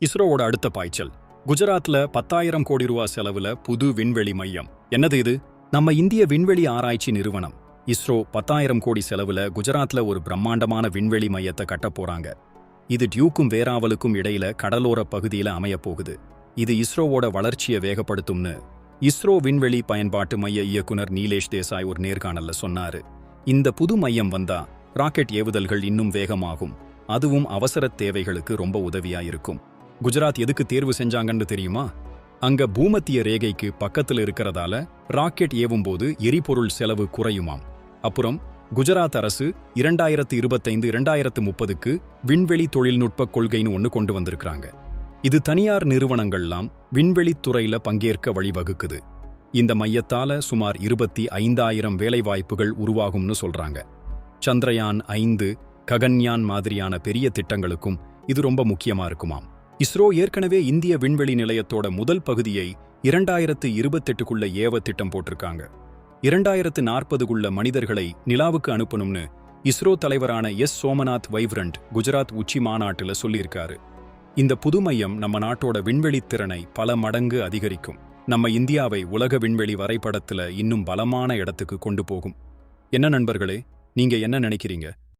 இஸ்ரோவோட அடுத்த பாய்ச்சல். குஜராத்ல பத்தாயிரம் கோடி ரூபா செலவுல புது விண்வெளி மையம். என்னது இது? நம்ம இந்திய விண்வெளி ஆராய்ச்சி நிறுவனம். இஸ்ரோ பத்தாயிரம் கோடி செலவுல குஜராத்ல ஒரு பிரம்மாண்டமான விண்வெளி மையத்தை கட்ட போறாங்க. இது டியூக்கும் வேராவலுக்கும் இடையில கடலோர பகுதியில அமைய போகுது. இது இஸ்ரோவோட வளர்ச்சியை வேகப்படுத்தும்னு இஸ்ரோ விண்வெளி பயன்பாட்டு மைய இயக்குனர் நீலேஷ் தேசாய் ஒரு நேர்காணல்ல சொன்னாரு. இந்த புது மையம் வந்தா ராக்கெட் ஏவுதல்கள் இன்னும் வேகமாகும். அதுவும் அவசர தேவைகளுக்கு ரொம்ப உதவியா இருக்கும். குஜராத் எதுக்கு தேர்வு செஞ்சாங்கன்னு தெரியுமா? அங்க பூமத்திய ரேகைக்கு பக்கத்துல இருக்கிறதால ராக்கெட் ஏவும்போது எரிபொருள் செலவு குறையுமாம். அப்புறம் குஜராத் அரசு இரண்டாயிரத்து இருபத்தைந்து இரண்டாயிரத்து முப்பதுக்கு விண்வெளி தொழில்நுட்ப கொள்கைன்னு ஒன்று கொண்டு வந்திருக்கிறாங்க. இது தனியார் நிறுவனங்கள்லாம் விண்வெளித் துறையில பங்கேற்க வழிவகுக்குது. இந்த மையத்தால சுமார் இருபத்தி ஐந்தாயிரம் வேலைவாய்ப்புகள் உருவாகும்னு சொல்றாங்க. சந்திரயான் ஐந்து ககன்யான் மாதிரியான பெரிய திட்டங்களுக்கும் இது ரொம்ப முக்கியமா இருக்குமாம். இஸ்ரோ ஏற்கனவே இந்திய விண்வெளி நிலையத்தோட முதல் பகுதியை இரண்டாயிரத்து இருபத்தெட்டுக்குள்ள ஏவ திட்டம் போட்டிருக்காங்க. இரண்டாயிரத்து நாற்பதுக்குள்ள மனிதர்களை நிலாவுக்கு அனுப்பணும்னு இஸ்ரோ தலைவரான எஸ். சோமநாத் வைவ்ரண்ட் குஜராத் உச்சி மாநாட்டுல சொல்லியிருக்காரு. இந்த புது மையம் நம்ம நாட்டோட விண்வெளி திறனை பல மடங்கு அதிகரிக்கும். நம்ம இந்தியாவை உலக விண்வெளி வரைபடத்துல இன்னும் பலமான இடத்துக்கு கொண்டு போகும். என்ன நண்பர்களே நீங்க என்ன நினைக்கிறீங்க?